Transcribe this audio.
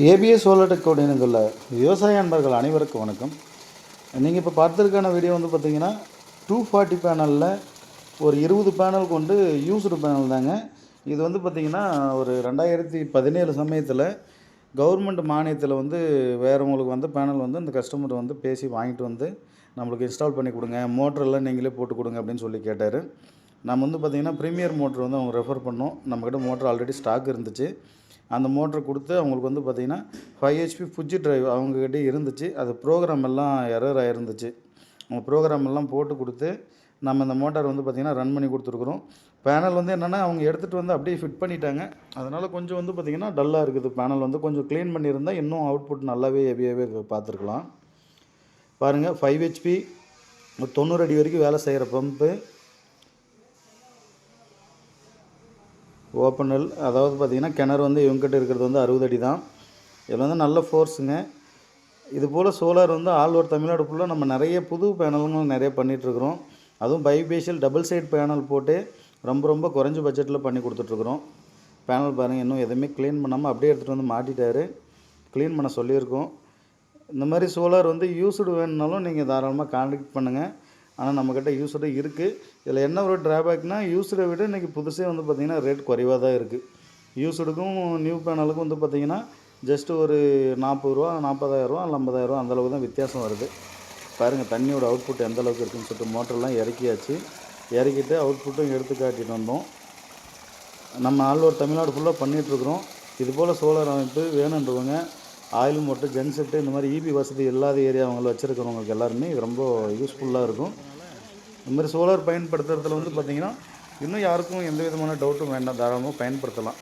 ABS சோலடெக்கோடு இணைந்துள்ள விவசாய அன்பர்கள் அனைவருக்கும் வணக்கம். நீங்கள் இப்போ பார்த்துருக்கான வீடியோ வந்து பார்த்தீங்கன்னா டூ ஃபார்ட்டி பேனலில் ஒரு இருபது பேனல் கொண்டு யூஸ்டு பேனல் தாங்க. இது வந்து பார்த்திங்கன்னா ஒரு ரெண்டாயிரத்தி பதினேழு சமயத்தில் கவர்மெண்ட் மானியத்தில் வந்து வேறவங்களுக்கு வந்து பேனல் வந்து இந்த கஸ்டமர் வந்து பேசி வாங்கிட்டு வந்து நம்மளுக்கு இன்ஸ்டால் பண்ணி கொடுங்க. மோட்டரெல்லாம் நீங்களே போட்டு கொடுங்க அப்படின்னு சொல்லி கேட்டார். நம்ம வந்து பார்த்திங்கன்னா ப்ரீமியர் மோட்ரு வந்து அவங்க ரெஃபர் பண்ணோம். நம்மக்கிட்ட மோட்ரு ஆல்ரெடி ஸ்டாக் இருந்துச்சு. அந்த மோட்ரு கொடுத்து அவங்களுக்கு வந்து பார்த்திங்கன்னா ஃபைவ் ஹெச்பி ஃபுஜி டிரைவ் அவங்கக்கிட்டே இருந்துச்சு. அது ப்ரோக்ராம் எல்லாம் எரர் ஆகிருந்துச்சு அவங்க ப்ரோக்ராம் எல்லாம் போட்டு கொடுத்து நம்ம இந்த மோட்டார் வந்து பார்த்திங்கன்னா ரன் பண்ணி கொடுத்துருக்குறோம். பேனல் வந்து என்னென்னா அவங்க எடுத்துகிட்டு வந்து அப்படியே ஃபிட் பண்ணிட்டாங்க. அதனால் கொஞ்சம் வந்து பார்த்திங்கன்னா டல்லாக இருக்குது. பேனல் வந்து கொஞ்சம் க்ளீன் பண்ணியிருந்தால் இன்னும் அவுட்புட் நல்லாவே ஹெவியாகவே பார்த்துருக்கலாம். பாருங்கள் ஃபைவ் ஹெச்பி தொண்ணூறு அடி வரைக்கும் வேலை செய்கிற பம்பு ஓப்பனல் அதாவது பார்த்திங்கன்னா கிணறு வந்து இவங்ககிட்ட இருக்கிறது வந்து அறுபது அடி தான். இதில் வந்து நல்ல ஃபோர்ஸுங்க. இது போல் சோலார் வந்து ஆல் ஓவர் தமிழ்நாடு ஃபுல்லாக நம்ம நிறைய புது பேனலுங்களும் நிறைய பண்ணிகிட்ருக்குறோம் அதுவும் பைபேஷியல் டபுள் சைட் பேனல் போட்டு ரொம்ப ரொம்ப குறைஞ்ச பட்ஜெட்டில் பண்ணி கொடுத்துட்ருக்குறோம் பேனல் பாருங்கள் இன்னும் எதுவுமே க்ளீன் பண்ணாமல் அப்படியே எடுத்துகிட்டு வந்து மாட்டிட்டாரு. க்ளீன் பண்ண சொல்லியிருக்கோம். இந்த மாதிரி சோலார் வந்து யூஸ்டு வேணுனாலும் நீங்கள் தாராளமாக கான்டாக்ட் பண்ணுங்கள் ஆனால் நம்மக்கிட்ட யூஸ்டு இருக்குது இதில் என்ன ஒரு ட்ராபேக்னால் யூஸ்டை விட இன்றைக்கி புதுசே வந்து பார்த்திங்கன்னா ரேட் குறைவாக தான் இருக்குது யூஸ்டுக்கும் நியூ பேனலுக்கும் வந்து பார்த்திங்கன்னா ஜஸ்ட்டு ஒரு நாற்பது ரூபா நாற்பதாயிரரூவா இல்லை ஐம்பதாயிரரூவா அந்தளவுக்கு தான் வித்தியாசம் வருது. பாருங்கள் தண்ணியோட அவுட்புட் எந்த அளவுக்கு இருக்குன்னு சொல்லிட்டு மோட்டர்லாம் இறக்கியாச்சு. இறக்கிட்டு அவுட்புட்டும் எடுத்து காட்டிட்டு வந்தோம். நம்ம ஆல் ஓவர் தமிழ்நாடு ஃபுல்லாக பண்ணிகிட்ருக்குறோம் இது போல் சோலார் அமைப்பு வேணுன்றவங்க ஆயில் மோட்டர் ஜென்செட்டு இந்த மாதிரி இபி வசதி இல்லாத ஏரியா அவங்கள வச்சுருக்கிறவங்களுக்கு எல்லாருமே இது ரொம்ப யூஸ்ஃபுல்லாக இருக்கும். இந்த மாதிரி சோலார் பயன்படுத்துறதுல வந்து பார்த்திங்கன்னா இன்னும் யாருக்கும் எந்த விதமான டவுட்டும் வேண்டாம். தாராளமாக பயன்படுத்தலாம்.